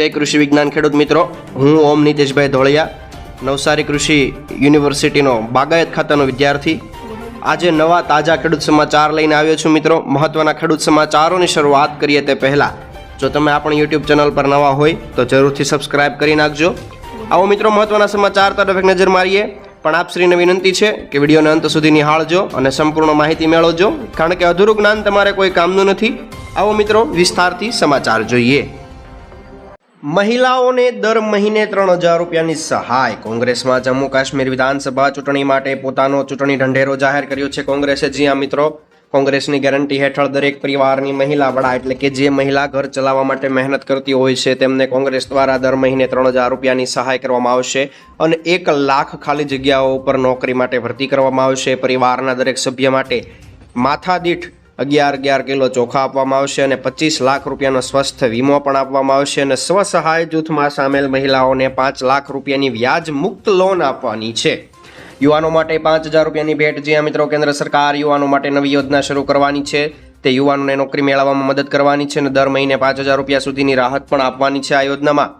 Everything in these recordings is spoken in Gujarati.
જય કૃષિ વિજ્ઞાન ખેડૂત મિત્રો. હું ઓમ નીતેશભાઈ ધોળિયા, નવસારી કૃષિ યુનિવર્સિટીનો બાગાયત ખાતાનો વિદ્યાર્થી. આજે નવા તાજા ખેડૂત સમાચાર લઈને આવ્યો છું મિત્રો. મહત્વના ખેડૂત સમાચારોની શરૂઆત કરીએ તે પહેલાં. જો તમે આપણી યુટ્યુબ ચેનલ પર નવા હોય, તો જરૂરથી સબસ્ક્રાઇબ કરી નાખજો. આવો મિત્રો મહત્વના સમાચાર તરફ એક નજર મારીએ. પણ આપ શ્રીને વિનંતી છે કે વિડીયોને અંત સુધી નિહાળજો અને સંપૂર્ણ માહિતી મેળવજો. કારણ કે અધૂરું જ્ઞાન તમારે કોઈ કામનું નથી. આવો મિત્રો વિસ્તારથી સમાચાર જોઈએ. મહિલાઓને દર મહિને ત્રણ હજાર રૂપિયાની સહાય. કોંગ્રેસમાં જમ્મુ કાશ્મીર વિધાનસભા ચૂંટણી માટે પોતાનો ચૂંટણી ઢંઢેરો જાહેર કર્યો છે કોંગ્રેસે. જ્યાં મિત્રો. કોંગ્રેસની ગેરંટી હેઠળ દરેક પરિવારની મહિલા વડા એટલે કે જે મહિલા ઘર ચલાવવા માટે મહેનત કરતી હોય છે, તેમને કોંગ્રેસ દ્વારા દર મહિને ત્રણ હજાર રૂપિયાની સહાય કરવામાં આવશે અને એક લાખ ખાલી જગ્યાઓ ઉપર નોકરી માટે ભરતી કરવામાં આવશે. પરિવારના દરેક સભ્ય માટે માથાદીઠ અગિયાર અગિયાર કિલો ચોખા આપવામાં આવશે અને પચીસ લાખ રૂપિયાનો સ્વસ્થ વીમો પણ આપવામાં આવશે અને સ્વસહાય જૂથમાં સામેલ મહિલાઓને પાંચ લાખ રૂપિયાની વ્યાજ મુક્ત લોન આપવાની છે. યુવાનો માટે પાંચ હજાર રૂપિયાની ભેટ. જ્યાં મિત્રો, કેન્દ્ર સરકાર યુવાનો માટે નવી યોજના શરૂ કરવાની છે. તે યુવાનોને નોકરી મેળવવામાં મદદ કરવાની છે અને દર મહિને પાંચ હજાર રૂપિયા સુધીની રાહત પણ આપવાની છે આ યોજનામાં.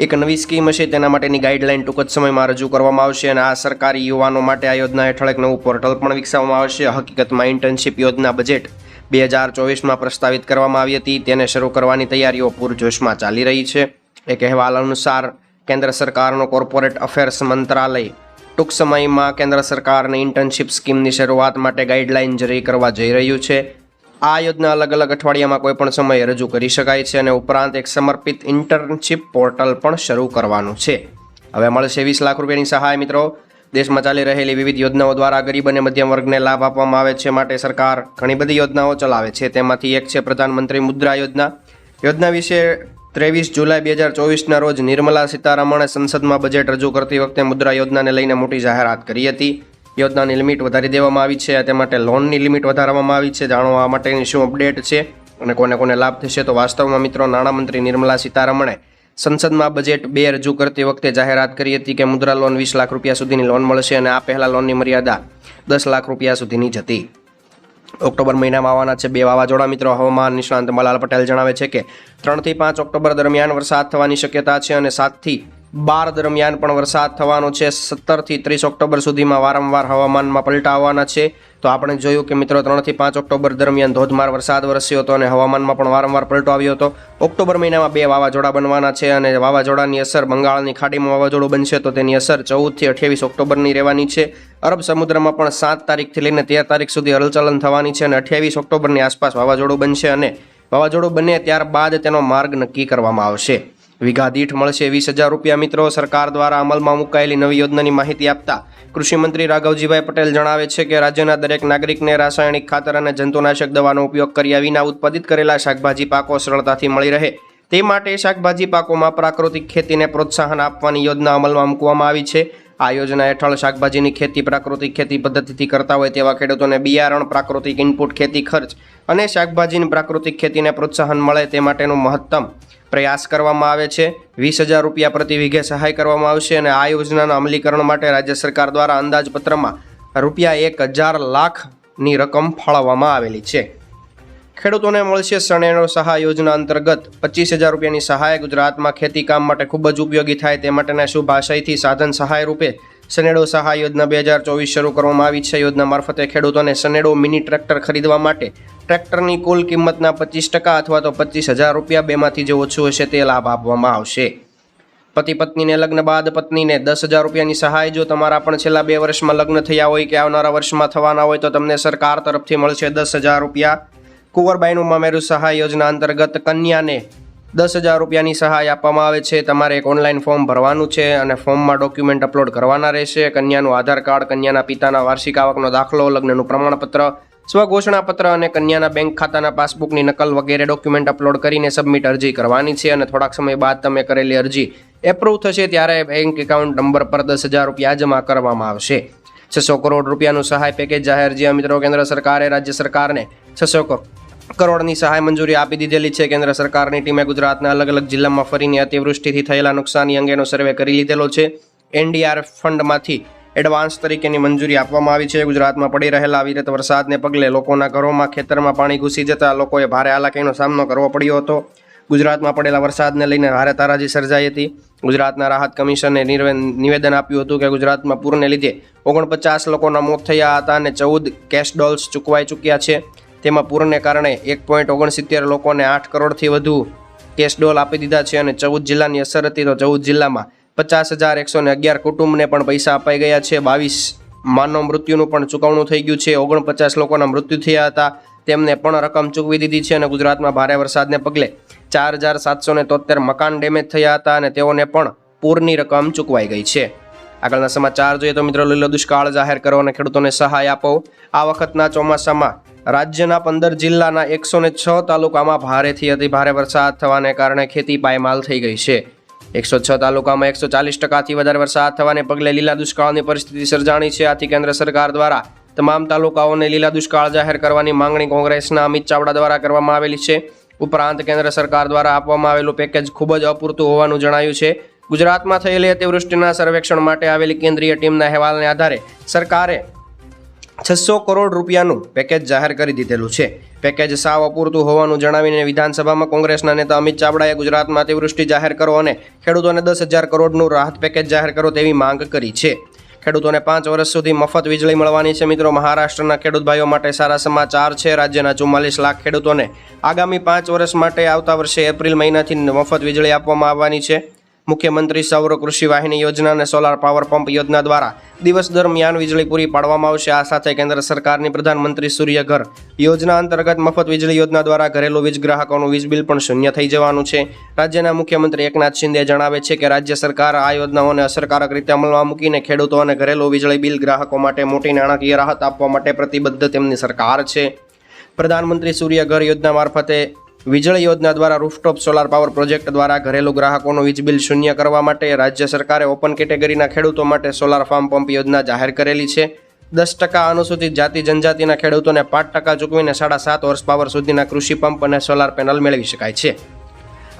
એક નવી સ્કીમ હશે તેના માટેની ગાઈડલાઈન ટૂંક જ સમયમાં રજૂ કરવામાં આવશે અને આ સરકારી યુવાનો માટે આ યોજના હેઠળ એક નવું પોર્ટલ પણ વિકસાવવામાં આવશે. હકીકતમાં ઇન્ટર્નશીપ યોજના બજેટ બે હજાર ચોવીસમાં પ્રસ્તાવિત કરવામાં આવી હતી. તેને શરૂ કરવાની તૈયારીઓ પૂરજોશમાં ચાલી રહી છે. એક અહેવાલ અનુસાર, કેન્દ્ર સરકારનો કોર્પોરેટ અફેર્સ મંત્રાલય ટૂંક સમયમાં કેન્દ્ર સરકારની ઇન્ટર્નશીપ સ્કીમની શરૂઆત માટે ગાઈડલાઇન જારી કરવા જઈ રહ્યું છે. આ યોજના અલગ અલગ અઠવાડિયામાં કોઈ પણ સમયે રજૂ કરી શકાય છે અને ઉપરાંત એક સમર્પિત ઇન્ટર્નશીપ પોર્ટલ પણ શરૂ કરવાનું છે. હવે મળશે વીસ લાખ રૂપિયાની સહાય, મિત્રો. દેશમાં ચાલી રહેલી વિવિધ યોજનાઓ દ્વારા ગરીબ અને મધ્યમ વર્ગને લાભ આપવામાં આવે છે માટે સરકાર ઘણી બધી યોજનાઓ ચલાવે છે. તેમાંથી એક છે પ્રધાનમંત્રી મુદ્રા યોજના. યોજના વિશે ત્રેવીસ જુલાઈ બે હજાર ચોવીસના રોજ નિર્મલા સીતારમણે સંસદમાં બજેટ રજૂ કરતી વખતે મુદ્રા યોજનાને લઈને મોટી જાહેરાત કરી હતી. યોજનાની લિમિટ વધારી દેવામાં આવી છે. તે માટે લોનની લિમિટ વધારવામાં આવી છે. જાણવા માટેની શું અપડેટ છે અને કોને કોને લાભ થશે તો વાસ્તવમાં મિત્રો નાણામંત્રી નિર્મલા સીતારમણે સંસદમાં બજેટ બે રજૂ કરતી વખતે જાહેરાત કરી હતી કે મુદ્રા લોન વીસ લાખ રૂપિયા સુધીની લોન મળશે અને આ પહેલાં લોનની મર્યાદા દસ લાખ રૂપિયા સુધીની જ હતી. ઓક્ટોબર મહિનામાં આવવાના છે બે વાવાઝોડા. મિત્રો, હવામાન નિષ્ણાંત મલાલ પટેલ જણાવે છે કે ત્રણથી પાંચ ઓક્ટોબર દરમિયાન વરસાદ થવાની શક્યતા છે અને સાતથી બાર દરમિયાન પણ વરસાદ થવાનો છે. સત્તરથી ત્રીસ ઓક્ટોબર સુધીમાં વારંવાર હવામાનમાં પલટા આવવાના છે. તો આપણે જોયું કે મિત્રો ત્રણથી પાંચ ઓક્ટોબર દરમિયાન ધોધમાર વરસાદ વરસ્યો હતો અને હવામાનમાં પણ વારંવાર પલટો આવ્યો હતો. ઓક્ટોબર મહિનામાં બે વાવાઝોડા બનવાના છે અને વાવાઝોડાની અસર બંગાળની ખાડીમાં વાવાઝોડું બનશે તો તેની અસર ચૌદથી અઠ્યાવીસ ઓક્ટોબરની રહેવાની છે. અરબ સમુદ્રમાં પણ સાત તારીખથી લઈને તેર તારીખ સુધી હલચલન થવાની છે અને અઠ્યાવીસ ઓક્ટોબરની આસપાસ વાવાઝોડું બનશે અને વાવાઝોડું બને ત્યારબાદ તેનો માર્ગ નક્કી કરવામાં આવશે. વીઘા દીઠ મળશે વીસ હજાર રૂપિયા. મિત્રો, સરકાર દ્વારા અમલમાં મુકાયેલી નવી યોજનાની માહિતી આપતા કૃષિમંત્રી રાઘવજીભાઈ પટેલ જણાવે છે કે રાજ્યના દરેક નાગરિકને રાસાયણિક ખાતર અને જંતુનાશક દવાનો ઉપયોગ કર્યા વિના ઉત્પાદિત કરેલા શાકભાજી પાકો સરળતાથી મળી રહે. તે માટે શાકભાજી પાકોમાં પ્રાકૃતિક ખેતીને પ્રોત્સાહન આપવાની યોજના અમલમાં મૂકવામાં આવી છે. આ યોજના હેઠળ શાકભાજીની ખેતી પ્રાકૃતિક ખેતી પદ્ધતિથી કરતા હોય તેવા ખેડૂતોને બિયારણ, પ્રાકૃતિક ઇનપુટ ખેતી ખર્ચ અને શાકભાજીની પ્રાકૃતિક ખેતીને પ્રોત્સાહન મળે તે માટેનું મહત્તમ પ્રયાસ કરવામાં આવે છે. વીસ હજાર રૂપિયા પ્રતિ વીઘે સહાય કરવામાં આવશે અને આ યોજનાના અમલીકરણ માટે રાજ્ય સરકાર દ્વારા અંદાજપત્રમાં રૂપિયા એક હજાર લાખની રકમ ફાળવવામાં આવેલી છે. ખેડૂતોને મળશે સણેનો સહાય યોજના અંતર્ગત પચીસ હજાર રૂપિયાની સહાય ગુજરાતમાં ખેતી કામ માટે ખૂબ જ ઉપયોગી થાય તે માટેના શુભ આશયથી સાધન સહાય રૂપે સનેડો સહાય યોજના બે હજાર ચોવીસ શરૂ કરવામાં આવી છે. યોજના મારફતે ખેડૂતોને સનેડો મિની ટ્રેક્ટર ખરીદવા માટે ટ્રેક્ટરની કુલ કિંમતના પચીસ ટકા અથવા તો પચીસ હજાર રૂપિયા બેમાંથી જે ઓછું હશે તે લાભ આપવામાં આવશે. પતિ પત્નીને લગ્ન બાદ પત્નીને દસ હજાર રૂપિયાની સહાય. જો તમારા પણ છેલ્લા બે વર્ષમાં લગ્ન થયા હોય કે આવનારા વર્ષમાં થવાના હોય તો તમને સરકાર તરફથી મળશે દસ હજાર રૂપિયા. કુંવરબાઈનું મામેરું સહાય યોજના અંતર્ગત કન્યાને દસ હજાર રૂપિયાની સહાય આપવામાં આવે છે. તમારે એક ઓનલાઈન ફોર્મ ભરવાનું છે અને ફોર્મમાં ડોક્યુમેન્ટ અપલોડ કરવાના રહેશે. કન્યાનું આધાર કાર્ડ, કન્યાના પિતાના વાર્ષિક આવકનો દાખલો, લગ્નનું પ્રમાણપત્ર, સ્વઘોષણાપત્ર અને કન્યાના બેંક ખાતાના પાસબુકની નકલ વગેરે ડોક્યુમેન્ટ અપલોડ કરીને સબમિટ અરજી કરવાની છે અને થોડાક સમય બાદ તમે કરેલી અરજી એપ્રુવ થશે ત્યારે બેંક એકાઉન્ટ નંબર પર દસ હજાર રૂપિયા જમા કરવામાં આવશે. છસો કરોડ રૂપિયાનું સહાય પેકેજ જાહેર જ્યાં મિત્રો, કેન્દ્ર સરકારે, રાજ્ય સરકારને છસો કરોડની સહાય મંજૂરી આપી દીધેલી છે. કેન્દ્ર સરકારની ટીમે ગુજરાતના અલગ અલગ જિલ્લામાં ફરીને અતિવૃષ્ટિથી થયેલા નુકસાની અંગેનો સર્વે કરી લીધેલો છે. એનડીઆરએફ ફંડમાંથી એડવાન્સ તરીકેની મંજૂરી આપવામાં આવી છે. ગુજરાતમાં પડી રહેલા અવિરત વરસાદને પગલે લોકોના ઘરોમાં ખેતરમાં પાણી ઘૂસી જતા લોકોએ ભારે હાલાકીનો સામનો કરવો પડ્યો હતો. ગુજરાતમાં પડેલા વરસાદને લઈને ભારે તારાજી સર્જાઈ હતી. ગુજરાતના રાહત કમિશને નિવેદન આપ્યું હતું કે ગુજરાતમાં પૂરને લીધે ઓગણપચાસ લોકોના મોત થયા હતા અને ચૌદ કેશ ડોલ્સ ચૂકવાઈ ચૂક્યા છે. તેમાં પૂરને કારણે એક પોઈન્ટ ઓગણસિત્તેર લોકોને આઠ કરોડથી વધુ કેશ ડોલ આપી દીધા છે અને ચૌદ જિલ્લાની અસર હતી તો ચૌદ જિલ્લામાં પચાસ હજાર એકસો ને અગિયાર કુટુંબને પણ પૈસા અપાઈ ગયા છે. બાવીસ માનવ મૃત્યુનું પણ ચૂકવણું થઈ ગયું છે. ઓગણપચાસ લોકોના મૃત્યુ થયા હતા. તેમને પણ રકમ ચૂકવી દીધી છે અને ગુજરાતમાં ભારે વરસાદને પગલે ચાર હજાર સાતસો ને તોતેર મકાન ડેમેજ થયા હતા અને તેઓને પણ પૂરની રકમ ચૂકવાઈ ગઈ છે. આગળના સમાચાર જોઈએ તો મિત્રો, લીલો દુષ્કાળ જાહેર કરો અને ખેડૂતોને સહાય આપો. આ વખતના ચોમાસામાં રાજ્યના પંદર જિલ્લાના એકસો ને છ તાલુકામાં ભારેથી અતિ ભારે વરસાદ થવાને કારણે ખેતી પાયમાલ થઈ ગઈ છે. એકસો છ તાલુકામાં એકસો ચાલીસ ટકાથી વધારે વરસાદ થવાને પગલે લીલા દુષ્કાળની પરિસ્થિતિ સર્જાણી છે. આથી કેન્દ્ર સરકાર દ્વારા તમામ તાલુકાઓને લીલા દુષ્કાળ જાહેર કરવાની માંગણી કોંગ્રેસના અમિત ચાવડા દ્વારા કરવામાં આવેલી છે. ઉપરાંત કેન્દ્ર સરકાર દ્વારા આપવામાં આવેલું પેકેજ ખૂબ જ અપૂરતું હોવાનું જણાયું છે. ગુજરાતમાં થયેલી અતિવૃષ્ટિના સર્વેક્ષણ માટે આવેલી કેન્દ્રીય ટીમના અહેવાલને આધારે સરકારે છસો કરોડ રૂપિયાનું પેકેજ જાહેર કરી દીધેલું છે. પેકેજ સાવ અપૂરતું હોવાનું જણાવીને વિધાનસભામાં કોંગ્રેસના નેતા અમિત ચાવડાએ ગુજરાતમાં અતિવૃષ્ટિ જાહેર કરો અને ખેડૂતોને દસ હજાર કરોડનું રાહત પેકેજ જાહેર કરો તેવી માંગ કરી છે. ખેડૂતોને પાંચ વર્ષ સુધી મફત વીજળી મળવાની છે. મિત્રો, મહારાષ્ટ્રના ખેડૂત ભાઈઓ માટે સારા સમાચાર છે. રાજ્યના ચુમ્માલીસ લાખ ખેડૂતોને આગામી પાંચ વર્ષ માટે આવતા વર્ષે એપ્રિલ મહિનાથી મફત વીજળી આપવામાં આવવાની છે. મુખ્યમંત્રી સૌર કૃષિ વાહિની યોજના અને સોલાર પાવર પંપ યોજના દ્વારા દિવસ દરમિયાન વીજળી પૂરી પાડવામાં આવશે. આ સાથે કેન્દ્ર સરકારની પ્રધાનમંત્રી સૂર્ય ઘર યોજના અંતર્ગત મફત વીજળી યોજના દ્વારા ઘરેલું વીજ ગ્રાહકોનું વીજ બિલ પણ શૂન્ય થઈ જવાનું છે. રાજ્યના મુખ્યમંત્રી એકનાથ શિંદે જણાવે છે કે રાજ્ય સરકાર આ યોજનાઓને અસરકારક રીતે અમલમાં મૂકીને ખેડૂતો અને ઘરેલું વીજળી બિલ ગ્રાહકો માટે મોટી નાણાકીય રાહત આપવા માટે પ્રતિબદ્ધ તેમની સરકાર છે. પ્રધાનમંત્રી સૂર્ય ઘર યોજના મારફતે વીજળી યોજના દ્વારા રૂફટોપ સોલાર પાવર પ્રોજેક્ટ દ્વારા ઘરેલું ગ્રાહકોનું વીજ બિલ શૂન્ય કરવા માટે રાજ્ય સરકારે ઓપન કેટેગરીના ખેડૂતો માટે સોલાર ફાર્મ પંપ યોજના જાહેર કરેલી છે. દસ ટકા અનુસૂચિત જાતિ જનજાતિના ખેડૂતોને પાંચ ટકા ચૂકવીને સાડા સાત વર્ષ પાવર સુધીના કૃષિ પંપ અને સોલાર પેનલ મેળવી શકાય છે.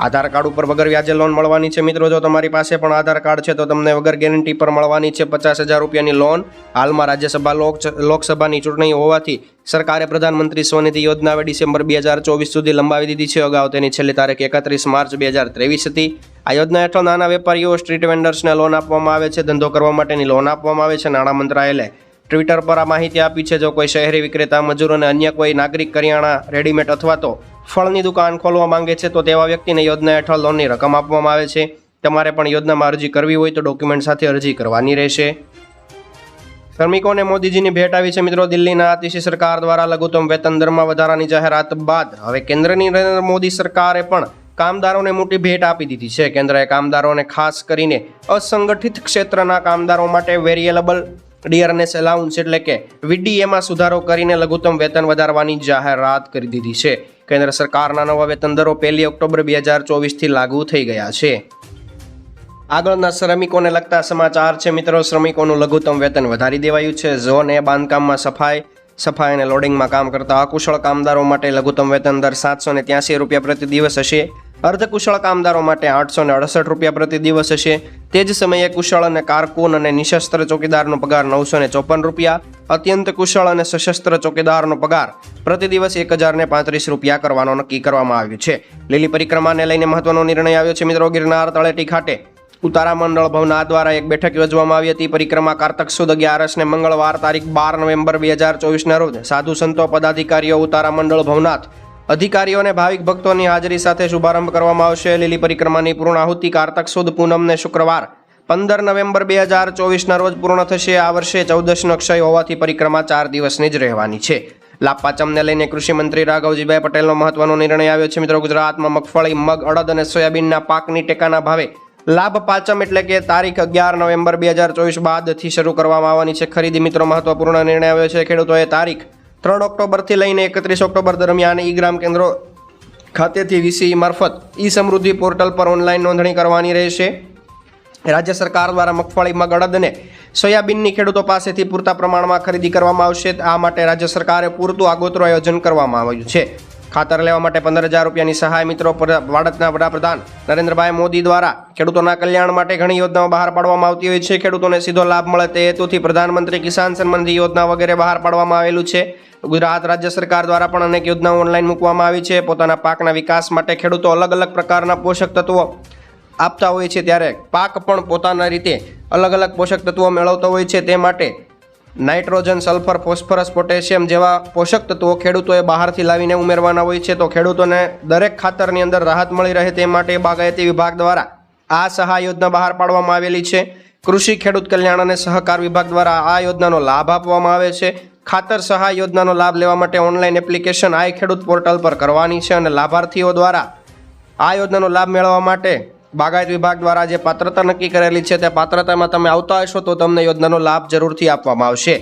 આધાર કાર્ડ ઉપર વગર વ્યાજે લોન મળવાની છે. મિત્રો, જો તમારી પાસે પણ આધાર કાર્ડ છે, તો તમને વગર ગેરંટી પર મળવાની છે પચાસ હજાર રૂપિયાની લોન હાલમાં રાજ્યસભા લોક લોકસભાની ચૂંટણી હોવાથી સરકારે પ્રધાનમંત્રી સ્વનિધિ યોજના હવે ડિસેમ્બર બે હજાર ચોવીસ સુધી લંબાવી દીધી છે. અગાઉ તેની છેલ્લી તારીખ એકત્રીસ માર્ચ બે હજાર ત્રેવીસ હતી. આ યોજના હેઠળ નાના વેપારીઓ સ્ટ્રીટ વેન્ડર્સને લોન આપવામાં આવે છે. ધંધો કરવા માટેની લોન આપવામાં આવે છે. નાણાં મંત્રાલયે ટ્વિટર પર આ માહિતી આપી છે, જો કોઈ શહેરી વિક્રેતા, મજૂર અને અન્ય કોઈ નાગરિક કરિયાણા, રેડીમેડ અથવા તો ફળની દુકાન ખોલવા માંગે છે, તો તેવા વ્યક્તિને યોજના હેઠળ લોનની રકમ આપવામાં આવે છે. તમારે પણ યોજનામાં અરજી કરવી હોય તો ડોક્યુમેન્ટ સાથે અરજી કરવાની રહેશે. શ્રમિકોને મોદીજીની ભેટ આવી છે, મિત્રો. દિલ્હીના અતિશી સરકાર દ્વારા લઘુત્તમ વેતન દરમાં વધારાની જાહેરાત બાદ હવે કેન્દ્રની નરેન્દ્ર મોદી સરકારે પણ કામદારોને મોટી ભેટ આપી દીધી છે. કેન્દ્રએ કામદારોને ખાસ કરીને અસંગઠિત ક્ષેત્રના કામદારો માટે વેરિયેબલ ડિયરનેસ એલાઉન્સ એટલે કે વીડીએમાં સુધારો કરીને લઘુત્તમ વેતન વધારવાની જાહેરાત કરી દીધી છે. કેન્દ્ર સરકારના નવા વેતન દરો પહેલી ઓક્ટોબર બે હજાર ચોવીસથી લાગુ થઈ ગયા છે. આગળના શ્રમિકોને લગતા સમાચાર છે, મિત્રો. શ્રમિકોનું લઘુત્તમ વેતન વધારી દેવાયું છે. ઝોન એ બાંધકામમાં સફાઈ સફાઈ અને લોડિંગમાં કામ કરતા અકુશળ કામદારો માટે લઘુત્તમ વેતન દર સાતસો ને ત્યાસી રૂપિયા પ્રતિ દિવસ હશે. અર્ધકુશળ કામદારો માટે આઠસો ને અડસઠ રૂપિયા પ્રતિ દિવસ હશે. તે જ સમયે કુશળ અને કારકુન અને નિશસ્ત્ર ચોકીદારનો પગાર નવસો ને ચોપન રૂપિયા, અત્યંત કુશળ અને સશસ્ત્ર ચોકીદારનો પગાર પ્રતિ દિવસ એક હજાર ને પાંત્રીસ રૂપિયા કરવાનો નક્કી કરવામાં આવ્યું છે. લીલી પરિક્રમાને લઈને મહત્વનો નિર્ણય આવ્યો છે મિત્રો. ગિરનાર તળેટી ખાતે ઉતારા મંડળ ભવના દ્વારા એક બેઠક યોજવામાં આવી હતી. પરિક્રમા કારતક સુદ અગિયારસને મંગળવાર તારીખ બાર નવેમ્બર બે હજાર ચોવીસના રોજ સાધુ સંતો પદાધિકારીઓ ઉતારા મંડળ ભવનાથ અધિકારીઓ અને ભાવિક ભક્તોની હાજરી સાથે શુભારંભ કરવામાં આવશે. લીલી પરિક્રમાની પૂર્ણાહુતિ કારતક સુદ પૂનમને શુક્રવાર. પંદર નવેમ્બર બે હજાર ચોવીસના રોજ પૂર્ણ થશે. આ વર્ષે ચૌદશનો ક્ષય હોવાથી પરિક્રમા ચાર દિવસની જ રહેવાની છે. લાપાચમને લઈને કૃષિમંત્રી રાઘવજીભાઈ પટેલનો મહત્વનો નિર્ણય આવ્યો છે. મિત્રો, ગુજરાતમાં મગફળી, મગ, અડદ અને સોયાબીનના પાકની ટેકાના ભાવે લાભ પાચમ એટલે કે તારીખ અગિયાર નવેમ્બર બે હજાર ચોવીસ બાદથી શરૂ કરવામાં આવવાની છે. ખરીદી મિત્રો, મહત્વપૂર્ણ નિર્ણય આવ્યો છે. ખેડૂતોએ તારીખ ત્રણ ઓક્ટોબરથી લઈને એકત્રીસ ઓક્ટોબર દરમિયાન ઈ ગ્રામ કેન્દ્રો ખાતેથી વીસી મારફત ઈ સમૃદ્ધિ પોર્ટલ પર ઓનલાઈન નોંધણી કરવાની રહેશે. રાજ્ય સરકાર દ્વારા મગફળી મગ અને સોયાબીનની ખેડૂતો પાસેથી પૂરતા પ્રમાણમાં ખરીદી કરવામાં આવશે. આ માટે રાજ્ય સરકારે પૂરતું આગોતરું આયોજન કરવામાં આવ્યું છે. ખાતર લેવા માટે પંદર હજાર રૂપિયાની સહાય મિત્રો ભારતના વડાપ્રધાન નરેન્દ્રભાઈ મોદી દ્વારા. ખેડૂતોના કલ્યાણ માટે ઘણી યોજનાઓ બહાર પાડવામાં આવતી હોય છે. ખેડૂતોને સીધો લાભ મળે તે હેતુથી પ્રધાનમંત્રી કિસાન સન્માન યોજના વગેરે બહાર પાડવામાં આવેલું છે. ગુજરાત રાજ્ય સરકાર દ્વારા પણ અનેક યોજનાઓ ઓનલાઈન મૂકવામાં આવી છે. પોતાના પાકના વિકાસ માટે ખેડૂતો અલગ અલગ પ્રકારના પોષક તત્વો આપતા હોય છે. ત્યારે પાક પણ પોતાના રીતે અલગ અલગ પોષક તત્વો મેળવતો હોય છે. તે માટે નાઇટ્રોજન, સલ્ફર, ફોસ્ફરસ, પોટેશિયમ જેવા પોષક તત્વો ખેડૂતોએ બહારથી લાવીને ઉમેરવાના હોય છે, તો ખેડૂતોને દરેક ખાતરની અંદર રાહત મળી રહે તે માટે બાગાયતી વિભાગ દ્વારા આ સહાય યોજના બહાર પાડવામાં આવેલી છે. કૃષિ, ખેડૂત કલ્યાણ અને સહકાર વિભાગ દ્વારા આ યોજનાનો લાભ આપવામાં આવે છે. ખાતર સહાય યોજનાનો લાભ લેવા માટે ઓનલાઈન એપ્લિકેશન આઈ ખેડૂત પોર્ટલ પર કરવાની છે અને લાભાર્થીઓ દ્વારા આ યોજનાનો લાભ મેળવવા માટે બાગાયત વિભાગ દ્વારા જે પાત્રતા નક્કી કરેલી છે તે પાત્રતામાં તમે આવતા હશો તો તમને યોજનાનો લાભ જરૂરથી આપવામાં આવશે.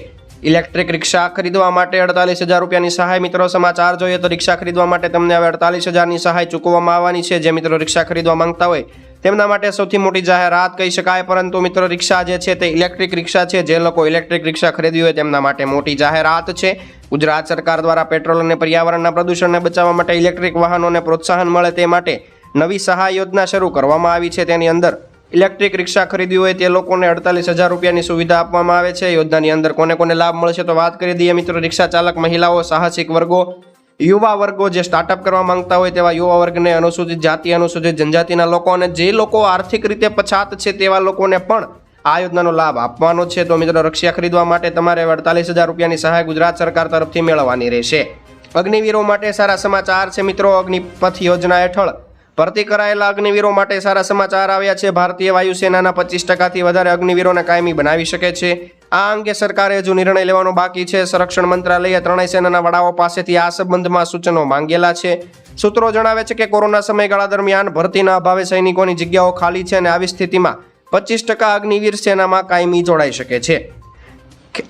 ઇલેક્ટ્રિક રિક્ષા ખરીદવા માટે અડતાલીસ હજાર રૂપિયાની સહાય મિત્રો, સમાચાર જોઈએ તો રિક્ષા ખરીદવા માટે તમને હવે અડતાલીસ હજારની સહાય ચૂકવવામાં આવવાની છે. જે મિત્રો રિક્ષા ખરીદવા માંગતા હોય તેમના માટે સૌથી મોટી જાહેરાત કહી શકાય, પરંતુ મિત્રો રિક્ષા જે છે તે ઇલેક્ટ્રિક રિક્ષા છે. જે લોકો ઇલેક્ટ્રિક રિક્ષા ખરીદવી હોય તેમના માટે મોટી જાહેરાત છે. ગુજરાત સરકાર દ્વારા પેટ્રોલ અને પર્યાવરણના પ્રદૂષણને બચાવવા માટે ઇલેક્ટ્રિક વાહનોને પ્રોત્સાહન મળે તે માટે નવી સહાય યોજના શરૂ કરવામાં આવી છે તેની અંદર. ઇલેક્ટ્રિક રિક્ષા ખરીદવી હોય તે લોકોને અડતાલીસ હજાર રૂપિયાની સુવિધા આપવામાં આવે છે. યોજનાની અંદર કોને કોને લાભ મળશે તો વાત કરી દઈએ મિત્રો. રિક્ષા ચાલક, મહિલાઓ, સાહસિક વર્ગો, યુવા વર્ગો જે સ્ટાર્ટઅપ કરવા માંગતા હોય તેવા યુવા વર્ગને અનુસૂચિત જાતિ, અનુસૂચિત જનજાતિના લોકો અને જે લોકો આર્થિક રીતે પછાત છે તેવા લોકોને પણ આ યોજનાનો લાભ આપવાનો છે. તો મિત્રો, રક્ષા ખરીદવા માટે તમારે અડતાલીસ હજાર રૂપિયાની સહાય ગુજરાત સરકાર તરફથી મેળવવાની રહેશે. અગ્નિવીરો માટે સારા સમાચાર છે મિત્રો. અગ્નિપથ યોજના હેઠળ ભરતી કરાયેલા અગ્નિવીરો માટે સારા સમાચાર આવ્યા છે. ભારતીય વાયુસેનાના પચીસ ટકાથી વધારે અગ્નિવીરોને કાયમી બનાવી શકે છે. આ અંગે સરકારે હજુ નિર્ણય લેવાનો બાકી છે. સંરક્ષણ મંત્રાલયે ત્રણેય સેનાના વડાઓ પાસેથી આ સંબંધમાં સૂચનો માંગેલા છે. સૂત્રો જણાવે છે કે કોરોના સમયગાળા દરમિયાન ભરતીના અભાવે સૈનિકોની જગ્યાઓ ખાલી છે અને આવી સ્થિતિમાં પચીસ ટકા અગ્નિવીર સેનામાં કાયમી જોડાઈ શકે છે.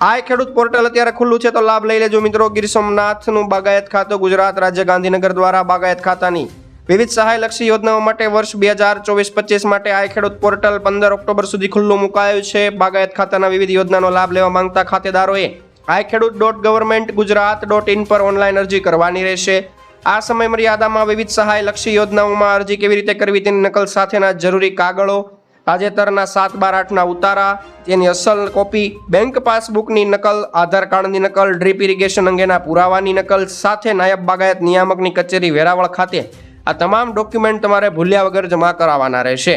આ ખેડૂત પોર્ટલ અત્યારે ખુલ્લું છે તો લાભ લઈ લેજો મિત્રો. ગીર સોમનાથનું બાગાયત ખાતું ગુજરાત રાજ્ય ગાંધીનગર દ્વારા બાગાયત ખાતાની વિવિધ સહાયલક્ષી યોજનાઓ માટે વર્ષ બે હજાર ચોવીસ પચીસ માટે આ ખેડૂત પોર્ટલ પંદર ઓક્ટોબર સુધી ખુલ્લું મુકાયું છે. બાગાયત ખાતાના વિવિધ યોજનાનો લાભ લેવા માંગતા ખાતેદારોએ આ ખેડૂત dot government Gujarat dot in પર ઓનલાઈન અરજી કરવાની રહેશે. આ સમય મર્યાદામાં વિવિધ સહાયલક્ષી યોજનાઓમાં અરજી કેવી રીતે કરવી તેની નકલ સાથેના જરૂરી કાગળો, તાજેતરના સાત બાર આઠના ઉતારા, તેની અસલ કોપી, બેંક પાસબુકની નકલ, આધાર કાર્ડની નકલ, ડ્રીપ ઇરિગેશન અંગેના પુરાવાની નકલ, સાથે નાયબ બાગાયત નિયામકની કચેરી વેરાવળ ખાતે આ તમામ ડોક્યુમેન્ટ તમારે ભૂલ્યા વગર જમા કરાવવાના રહેશે.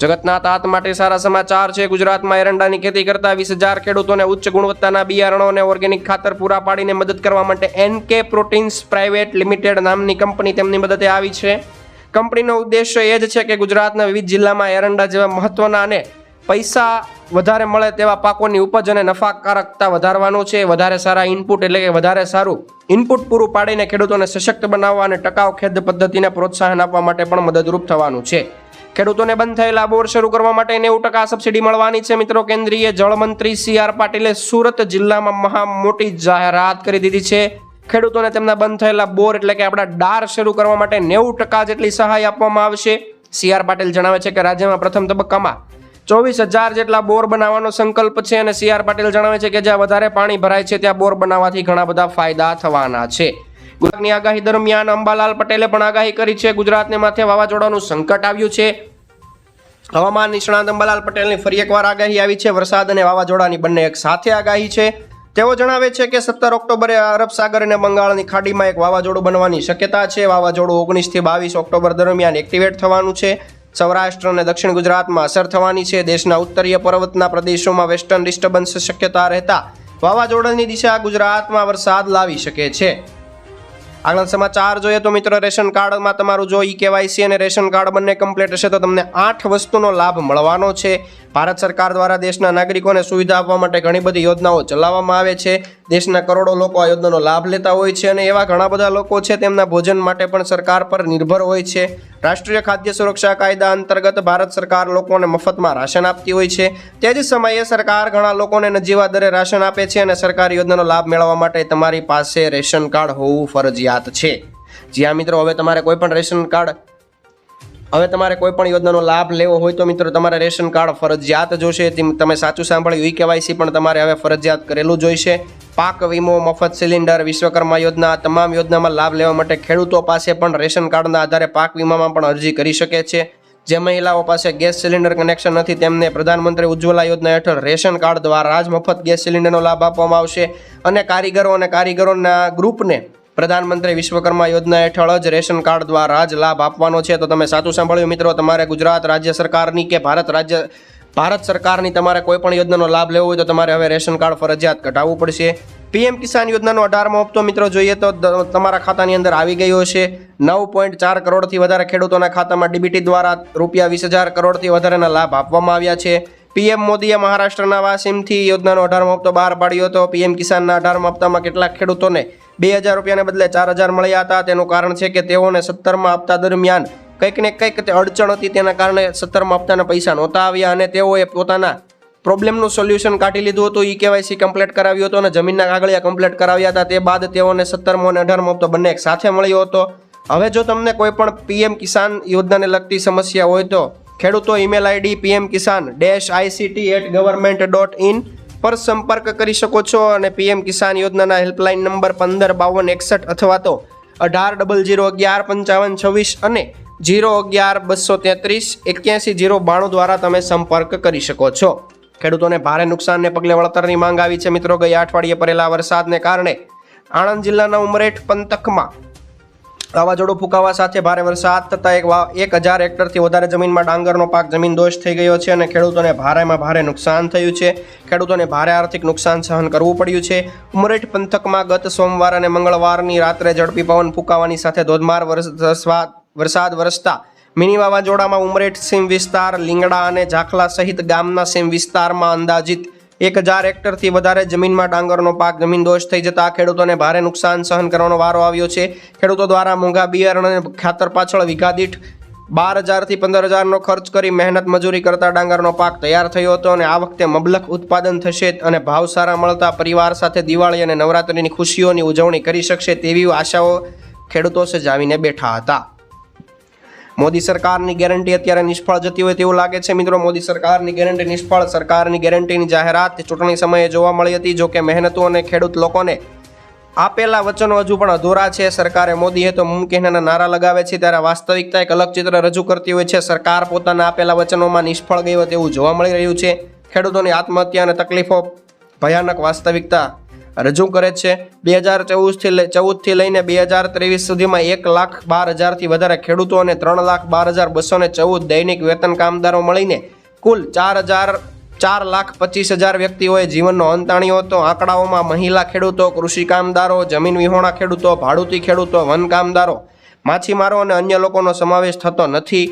જગતના તાત માટે સારા સમાચાર છે. ગુજરાતમાં એરંડાની ખેતી કરતા વીસ હજાર ખેડૂતોને ઉચ્ચ ગુણવત્તાના બિયારણો અને ઓર્ગેનિક ખાતર પૂરા પાડીને મદદ કરવા માટે N K proteins private limited નામની કંપની તેમની મદદે આવી છે. કંપનીનો ઉદ્દેશ્ય એ જ છે કે ગુજરાતના વિવિધ જિલ્લામાં એરંડા જેવા મહત્વના અને પૈસા વધારે મળે તેવા પાકોની ઉપજ અને નફાકારકતા વધારવાનું છે. વધારે સારા ઇનપુટ એટલે કે વધારે સારું ઇનપુટ પૂરું પાડીને ખેડૂતોને સશક્ત બનાવવા અને ટકાઉ ખેદ પદ્ધતિને પ્રોત્સાહન આપવા માટે પણ મદદરૂપ થવાનું છે. ખેડૂતોને બંધ થયેલા બોર શરૂ કરવા માટે નેવું ટકા સબસિડી મળવાની છે. મિત્રો, કેન્દ્રીય જળમંત્રી સી આર પાટીલે સુરત જિલ્લામાં મહા મોટી જાહેરાત કરી દીધી છે. ખેડૂતોને તેમના બંધ થયેલા બોર એટલે કે આપણા ડાર શરૂ કરવા માટે નેવું ટકા જેટલી સહાય આપવામાં આવશે. સી આર પાટીલ જણાવે છે કે રાજ્યમાં પ્રથમ તબક્કામાં ચોવીસ હજાર જેટલા બોર બનાવવાનો સંકલ્પ છે અને સી આર પાટીલ જણાવે છે કે જ્યાં વધારે પાણી ભરાય છે ત્યાં બોર બનાવવાથી ઘણા બધા ફાયદા થવાના છે. ગુજરાતની આગાહી દરમિયાન અંબાલાલ પટેલે પણ આગાહી કરી છે. ગુજરાતને માથે વાવાઝોડાનું સંકટ આવ્યું છે. હવામાન નિષ્ણાંત અંબાલાલ પટેલની ફરી એકવાર આગાહી આવી છે. વરસાદ અને વાવાઝોડાની બંને એક સાથે આગાહી છે. તેઓ જણાવે છે કે સત્તર ઓક્ટોબરે અરબ સાગર અને બંગાળની ખાડીમાં એક વાવાઝોડું બનવાની શક્યતા છે. વાવાઝોડું ઓગણીસથી બાવીસ ઓક્ટોબર દરમિયાન એક્ટિવેટ થવાનું છે. સૌરાષ્ટ્ર અને દક્ષિણ ગુજરાતમાં અસર થવાની છે. દેશના ઉત્તરીય પર્વતના પ્રદેશોમાં વેસ્ટર્ન ડિસ્ટર્બન્સ શક્યતા રહેતા વાવાઝોડાની દિશા ગુજરાતમાં વરસાદ લાવી શકે છે. આગળ સમાચાર જોઈએ તો મિત્રો, રેશન કાર્ડમાં તમારું જો ઈ કેવાયસી અને રેશન કાર્ડ બંને કમ્પ્લીટ હશે તો તમને આઠ વસ્તુનો લાભ મળવાનો છે. ભારત સરકાર દ્વારા દેશના નાગરિકોને સુવિધા આપવા માટે ઘણી બધી યોજનાઓ ચલાવવામાં આવે છે. દેશના કરોડો લોકો આ યોજનાનો લાભ લેતા હોય છે અને એવા ઘણા બધા લોકો છે તેમના ભોજન માટે પણ સરકાર પર નિર્ભર હોય છે. રાષ્ટ્રીય ખાદ્ય સુરક્ષા કાયદા અંતર્ગત ભારત સરકાર લોકોને મફતમાં રાશન આપતી હોય છે. તે જ સમયે સરકાર ઘણા લોકોને નજીવા દરે રાશન આપે છે અને સરકારી યોજનાનો લાભ મેળવવા માટે તમારી પાસે રેશન કાર્ડ હોવું ફરજિયાત છે. જ્યાં મિત્રો, હવે તમારે કોઈ પણ રેશન કાર્ડ હવે તમારે કોઈ પણ યોજનાનો લાભ લેવો હોય તો મિત્રો તમારે રેશન કાર્ડ ફરજિયાત જોશે. તેમ સાચું સાંભળ્યું ઈ કેવાયસી, પણ તમારે હવે ફરજિયાત કરેલું જોઈશે. પાક વીમો, મફત સિલિન્ડર, વિશ્વકર્મા યોજના તમામ યોજનામાં લાભ લેવા માટે ખેડૂતો પાસે પણ રેશન કાર્ડના આધારે પાક વીમામાં પણ અરજી કરી શકે છે. જે મહિલાઓ પાસે ગેસ સિલિન્ડર કનેક્શન નથી, તેમને પ્રધાનમંત્રી ઉજ્જવલા યોજના હેઠળ રેશન કાર્ડ દ્વારા જ મફત ગેસ સિલિન્ડરનો લાભ આપવામાં આવશે. અને કારીગરો અને કારીગરોના ગ્રુપને પ્રધાનમંત્રી વિશ્વકર્મા યોજના હેઠળ જ રેશન કાર્ડ દ્વારા જ લાભ આપવાનો છે. તો તમે સાચું સાંભળ્યું મિત્રો, તમારે ગુજરાત રાજ્ય સરકારની કે ભારત રાજ્ય, ભારત સરકારની તમારે કોઈ પણ યોજનાનો લાભ લેવો હોય તો તમારે હવે રેશન કાર્ડ ફરજિયાત કઢાવવું પડશે. પીએમ કિસાન યોજનાનો અઢારમો હપ્તો મિત્રો જોઈએ તો તમારા ખાતાની અંદર આવી ગયો છે. નવ પોઈન્ટ ચાર કરોડથી વધારે ખેડૂતોના ખાતામાં ડીબીટી દ્વારા રૂપિયા વીસ હજાર કરોડથી વધારેના લાભ આપવામાં આવ્યા છે. પીએમ મોદીએ મહારાષ્ટ્રના વાસીમથી યોજનાનો અઢારમો હપ્તો બહાર પાડ્યો હતો. પીએમ કિસાનના અઢારમા હપ્તામાં કેટલાક ખેડૂતોને બે હજાર રૂપિયાને બદલે ચાર હજાર મળ્યા હતા. તેનું કારણ છે કે તેઓને સત્તરમાં હપ્તા દરમિયાન કંઈક ને કંઈક તે અડચણ હતી. તેના કારણે સત્તરમાં હપ્તાના પૈસા નહોતા આવ્યા અને તેઓએ પોતાના પ્રોબ્લેમનું સોલ્યુશન કાઢી લીધું હતું. ઈ કેવાયસી કમ્પ્લીટ કરાવ્યું હતું અને જમીનના કાગળિયા કમ્પ્લીટ કરાવ્યા હતા. તે બાદ તેઓને સત્તરમો અને અઢારમો હપ્તો બંને એક સાથે મળ્યો હતો. હવે જો તમને કોઈ પણ પીએમ કિસાન યોજનાને લગતી સમસ્યા હોય તો ખેડૂતો email ID PM Kisan dash ICT at government dot in પર સંપર્ક કરી શકો છો અને પીએમ કિસાન યોજનાના હેલ્પલાઇન નંબર પંદર બાવન એકસઠ અથવા તો અઢાર ડબલ જીરો અગિયાર પંચાવન છવ્વીસ અને જીરો અગિયાર બસો તેત્રીસ એક્યાસી જીરો બાણું દ્વારા તમે સંપર્ક કરી શકો છો. ખેડૂતોને ભારે નુકસાનને પગલે વળતરની માંગ આવી છે મિત્રો. ગયા અઠવાડિયે પડેલા વરસાદને કારણે આણંદ જિલ્લાના ઉમરેઠ પંથકમાં વાવાઝોડું ફૂંકાવા સાથે ભારે વરસાદ થતાં એક એક હજાર હેક્ટરથી વધારે જમીનમાં ડાંગરનો પાક જમીન દોષ થઈ ગયો છે અને ખેડૂતોને ભારેમાં ભારે નુકસાન થયું છે. ખેડૂતોને ભારે આર્થિક નુકસાન સહન કરવું પડ્યું છે. ઉમરેઠ પંથકમાં ગત સોમવાર અને મંગળવારની રાત્રે ઝડપી પવન ફૂંકાવાની સાથે ધોધમાર વરસ- વરસાદ વરસાદ વરસતા. મિની વાવાઝોડામાં ઉમરેઠ સીમ વિસ્તાર, લીંગડા અને ઝાખલા સહિત ગામના સીમ વિસ્તારમાં અંદાજિત એક હજાર હેક્ટરથી વધારે જમીનમાં ડાંગરનો પાક જમીન દોષ થઈ જતા ખેડૂતોને ભારે નુકસાન સહન કરવાનો વારો આવ્યો છે. ખેડૂતો દ્વારા મોંઘા બિયારણ અને ખાતર પાછળ વીઘા દીઠ બાર હજારથી પંદર હજારનો ખર્ચ કરી મહેનત મજૂરી કરતા ડાંગરનો પાક તૈયાર થયો હતો અને આ વખતે મબલક ઉત્પાદન થશે અને ભાવ સારા મળતા પરિવાર સાથે દિવાળી અને નવરાત્રિની ખુશીઓની ઉજવણી કરી શકશે તેવી આશાઓ ખેડૂતો સજાવીને બેઠા હતા. મોદી સરકારની ગેરંટી અત્યારે નિષ્ફળ જતી હોય તેવું લાગે છે. મિત્રો, મોદી સરકારની ગેરંટી નિષ્ફળ, સરકારની ગેરંટીની જાહેરાત ચૂંટણી સમયે જોવા મળી હતી. જો કે મહેનતુ અને ખેડૂત લોકોને આપેલા વચનો હજુ પણ અધૂરા છે. સરકારે મોદીએ તો મુમકિનના નારા લગાવે છે. ત્યારે વાસ્તવિકતા એક અલગ ચિત્ર રજૂ કરતી હોય છે. સરકાર પોતાના આપેલા વચનોમાં નિષ્ફળ ગઈ હોય તેવું જોવા મળી રહ્યું છે. ખેડૂતોની આત્મહત્યા અને તકલીફો ભયાનક વાસ્તવિકતા રજૂ કરે છે, બે હજાર ચૌદથી ચૌદથી લઈને બે હજાર ત્રેવીસ સુધીમાં એક લાખ બાર હજારથી વધારે ખેડૂતો અને ત્રણ લાખ બાર હજાર બસો ને ચૌદ દૈનિક વેતન કામદારો મળીને કુલ ચાર હજાર ચાર લાખ પચીસ હજાર વ્યક્તિઓએ જીવનનો અંત આણ્યો હતો. આંકડાઓમાં મહિલા ખેડૂતો, કૃષિ કામદારો, જમીન વિહોણા ખેડૂતો, ભાડુતી ખેડૂતો, વન કામદારો, માછીમારો અને અન્ય લોકોનો સમાવેશ થતો નથી.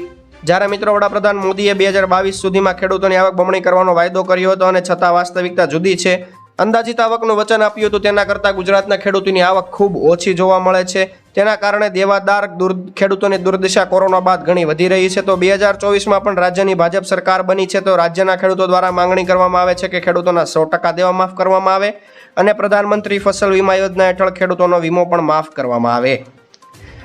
જ્યારે મિત્રો વડાપ્રધાન મોદીએ બે હજાર બાવીસ સુધીમાં ખેડૂતોની આવક બમણી કરવાનો વાયદો કર્યો હતો અને છતાં વાસ્તવિકતા જુદી છે અંદાજિત આવકનું વચન આપ્યું હતું, તેના કરતાં ગુજરાતના ખેડૂતોની આવક ખૂબ ઓછી જોવા મળે છે. તેના કારણે દેવાદાર દુર ખેડૂતોની દુર્દશા કોરોના બાદ ઘણી વધી રહી છે. તો બે હજાર ચોવીસમાં પણ રાજ્યની ભાજપ સરકાર બની છે, તો રાજ્યના ખેડૂતો દ્વારા માંગણી કરવામાં આવે છે કે ખેડૂતોના સો ટકા દેવા માફ કરવામાં આવે અને પ્રધાનમંત્રી ફસલ વીમા યોજના હેઠળ ખેડૂતોનો વીમો પણ માફ કરવામાં આવે.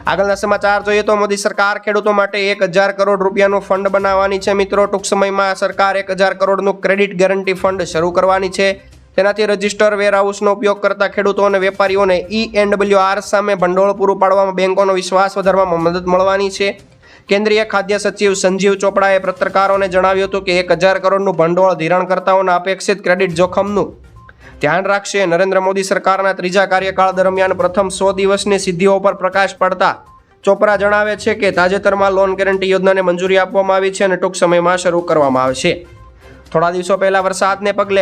આગળના સમાચાર જોઈએ તો મોદી સરકાર ખેડૂતો માટે એક હજાર કરોડ રૂપિયાનું ફંડ બનાવવાની છે. મિત્રો, ટૂંક સમયમાં સરકાર એક હજાર કરોડનું ક્રેડિટ ગેરંટી ફંડ શરૂ કરવાની છે. તેનાથી રજિસ્ટર વેરહાઉસનો ઉપયોગ કરતા ખેડૂતો અને વેપારીઓને ઈ એનડબલ્યુ આર સામે ભંડોળ પૂરું પાડવામાં બેંકોનો વિશ્વાસ વધારવામાં મદદ મળવાની છે. કેન્દ્રીય ખાદ્ય સચિવ સંજીવ ચોપડાએ પત્રકારોને જણાવ્યું હતું કે એક હજાર કરોડનું ભંડોળ ધિરાણકર્તાઓના અપેક્ષિત ક્રેડિટ જોખમનું. ધ્યાન રાખશે નરેન્દ્ર મોદી સરકારના ત્રીજા કાર્યકાળ દરમિયાન પ્રથમ સો દિવસની સિદ્ધિઓ પર પ્રકાશ પાડતા. ચોપરા જણાવે છે કે તાજેતરમાં લોન ગેરંટી યોજનાને મંજૂરી આપવામાં આવી છે અને ટૂંક સમયમાં શરૂ કરવામાં આવશે. થોડા દિવસો પહેલા વરસાદને પગલે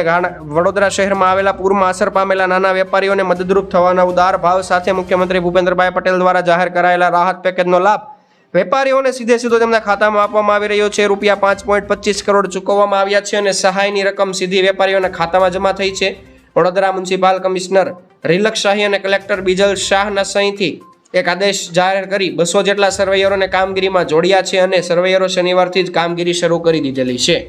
વડોદરા શહેરમાં આવેલા પૂરમાં અસર પામેલા નાના વેપારીઓને મદદરૂપ થવાના ઉદાર ભાવ સાથે મુખ્યમંત્રી ભૂપેન્દ્રભાઈ પટેલ દ્વારા જાહેર કરાયેલા રાહત પેકેજનો લાભ વેપારીઓને સીધે સીધો તેમના ખાતામાં આપવામાં આવી રહ્યો છે. રૂપિયા પાંચ પોઈન્ટ પચીસ કરોડ ચૂકવવામાં આવ્યા છે અને સહાયની રકમ સીધી વેપારીઓના ખાતામાં જમા થઈ છે. વડોદરા મ્યુનિસિપાલ કમિશનર રિલક શાહી અને કલેક્ટર બીજલ શાહના સહીથી એક આદેશ જાહેર કરી બસો જેટલા સર્વેયરોને કામગીરીમાં જોડ્યા છે અને સર્વેયરો શનિવારથી જ કામગીરી શરૂ કરી દીધેલી છે.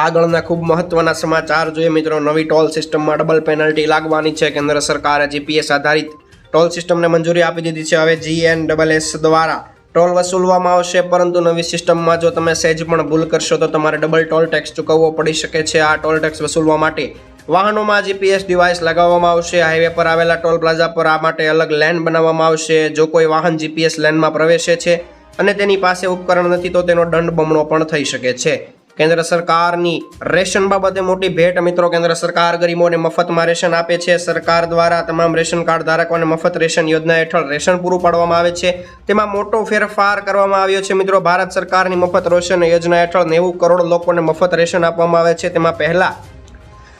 આગળના ખૂબ મહત્વના સમાચાર જોઈએ મિત્રો. નવી ટોલ સિસ્ટમમાં ડબલ પેનલ્ટી લાગવાની છે. કેન્દ્ર સરકારે જીપીએસ આધારિત ટોલ સિસ્ટમને મંજૂરી આપી દીધી છે. હવે જીએન ડબલ એસ દ્વારા ટોલ વસૂલવામાં આવશે, પરંતુ નવી સિસ્ટમમાં જો તમે સહેજ પણ ભૂલ કરશો, તો તમારે ડબલ ટોલ ટેક્સ ચૂકવવો પડી શકે છે. આ ટોલ ટેક્સ વસૂલવા માટે વાહનોમાં જીપીએસ ડિવાઇસ લગાવવામાં આવશે. હાઈવે પર આવેલા ટોલ પ્લાઝા પર આ માટે અલગ લેન બનાવવામાં આવશે. જો કોઈ વાહન જીપીએસ લેનમાં પ્રવેશે છે અને તેની પાસે ઉપકરણ નથી, તો તેનો દંડ બમણો પણ થઈ શકે છે. કેન્દ્ર સરકારની રેશન બાબતે મોટી ભેટ મિત્રો, કેન્દ્ર સરકાર ગરીબોને મફતમાં રેશન આપે છે. સરકાર દ્વારા તમામ રેશન કાર્ડ ધારકોને મફત રેશન યોજના હેઠળ રેશન પૂરું પાડવામાં આવે છે. તેમાં મોટો ફેરફાર કરવામાં આવ્યો છે મિત્રો. ભારત સરકારની મફત રેશન યોજના હેઠળ નેવું કરોડ લોકોને મફત રેશન આપવામાં આવે છે. તેમાં પહેલાં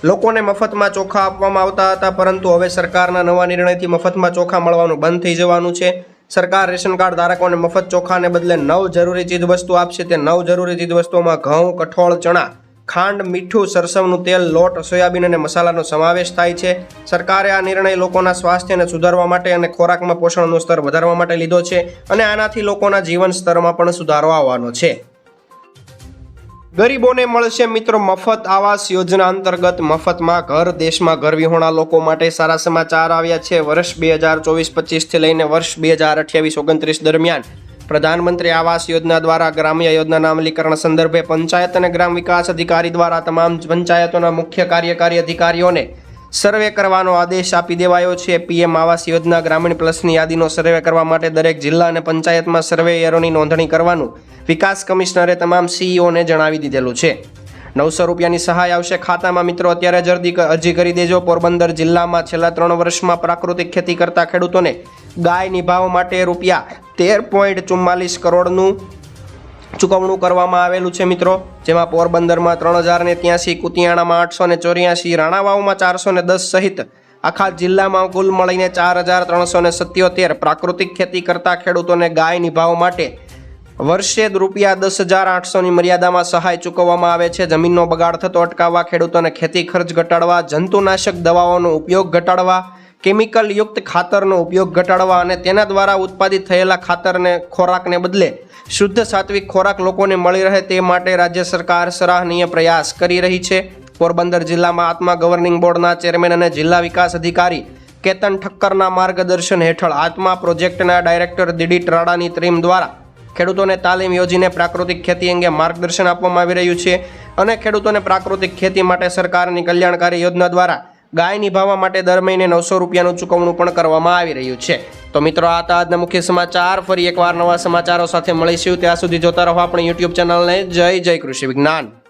લોકોને મફતમાં ચોખા આપવામાં આવતા હતા, પરંતુ હવે સરકારના નવા નિર્ણયથી મફતમાં ચોખા મળવાનું બંધ થઈ જવાનું છે. સરકાર રેશન કાર્ડ ધારકોને મફત ચોખાને બદલે નવ જરૂરી ચીજવસ્તુ આપશે. તે નવ જરૂરી ચીજવસ્તુઓમાં ઘઉં, કઠોળ, ચણા, ખાંડ, મીઠું, સરસવનું તેલ, લોટ, સોયાબીન અને મસાલાનો સમાવેશ થાય છે. સરકારે આ નિર્ણય લોકોના સ્વાસ્થ્યને સુધારવા માટે અને ખોરાકમાં પોષણનું સ્તર વધારવા માટે લીધો છે અને આનાથી લોકોના જીવન સ્તરમાં પણ સુધારો આવવાનો છે. ગરીબોને મળશે મિત્રો મફત આવાસ યોજના અંતર્ગત મફતમાં ઘર, દેશમાં ઘર વિહોણા લોકો માટે સારા સમાચાર આવ્યા છે. વર્ષ બે હજાર ચોવીસ પચીસથી લઈને વર્ષ બે હજાર અઠ્યાવીસ ઓગણત્રીસ દરમિયાન પ્રધાનમંત્રી આવાસ યોજના દ્વારા ગ્રામ્ય યોજનાના અમલીકરણ સંદર્ભે પંચાયત અને ગ્રામ વિકાસ અધિકારી દ્વારા તમામ પંચાયતોના મુખ્ય કાર્યકારી અધિકારીઓને સર્વે કરવાનો આદેશ આપી દેવાયો છે. પીએમ આવાસ યોજના ગ્રામીણ પ્લસની યાદીનો સર્વે કરવા માટે દરેક જિલ્લા અને પંચાયતમાં સર્વેયરોની નોંધણી કરવાનું વિકાસ કમિશનરે તમામ સીઈઓને જણાવી દીધેલું છે. નવસો રૂપિયાની સહાય આવશે ખાતામાં. મિત્રો, અત્યારે જ અરજી કરી દેજો. પોરબંદર જિલ્લામાં છેલ્લા ત્રણ વર્ષમાં પ્રાકૃતિક ખેતી કરતા ખેડૂતોને ગાય નિભાવ માટે રૂપિયા તેર પોઈન્ટ ચુમ્માલીસ કરોડનું ચૂકવણું કરવામાં આવેલું છે, મિત્રો. જેમાં પોરબંદરમાં ત્રણ હજાર ને ત્યાંસી, કુતિયાણામાં આઠસો ને ચોર્યાસી, રાણાવાવમાં ચારસો ને દસ સહિત આખા જિલ્લામાં કુલ મળીને ચાર હજાર ત્રણસો ને સત્યોતેર પ્રાકૃતિક ખેતી કરતા ખેડૂતોને ગાય નિભાવ માટે વર્ષે રૂપિયા દસ હજાર આઠસોની મર્યાદામાં સહાય ચૂકવવામાં આવે છે. જમીનનો બગાડ થતો અટકાવવા, ખેડૂતોને ખેતી ખર્ચ ઘટાડવા, જંતુનાશક દવાઓનો ઉપયોગ ઘટાડવા કેમિકલ યુક્ત ખાતરનો ઉપયોગ ઘટાડવા અને તેના દ્વારા ઉત્પાદિત થયેલા ખાતરને ખોરાકને બદલે શુદ્ધ સાત્વિક ખોરાક લોકોને મળી રહે તે માટે રાજ્ય સરકાર સરાહનીય પ્રયાસ કરી રહી છે. પોરબંદર જિલ્લામાં આત્મા ગવર્નિંગ બોર્ડના ચેરમેન અને જિલ્લા વિકાસ અધિકારી કેતન ઠક્કરના માર્ગદર્શન હેઠળ આત્મા પ્રોજેક્ટના ડાયરેક્ટર દિડી ટ્રાડાની ટીમ દ્વારા ખેડૂતોને તાલીમ યોજીને પ્રાકૃતિક ખેતી અંગે માર્ગદર્શન આપવામાં આવી રહ્યું છે અને ખેડૂતોને પ્રાકૃતિક ખેતી માટે સરકારની કલ્યાણકારી યોજના દ્વારા ગાય નિભાવવા માટે દર મહિને નવસો રૂપિયાનું ચૂકવણું પણ કરવામાં આવી રહ્યું છે. તો મિત્રો, આ હતા આજના મુખ્ય સમાચાર. ફરી એકવાર નવા સમાચારો સાથે મળીશું. ત્યાં સુધી જોતા રહો આપણી યુટ્યુબ ચેનલને. જય જય કૃષિ વિજ્ઞાન.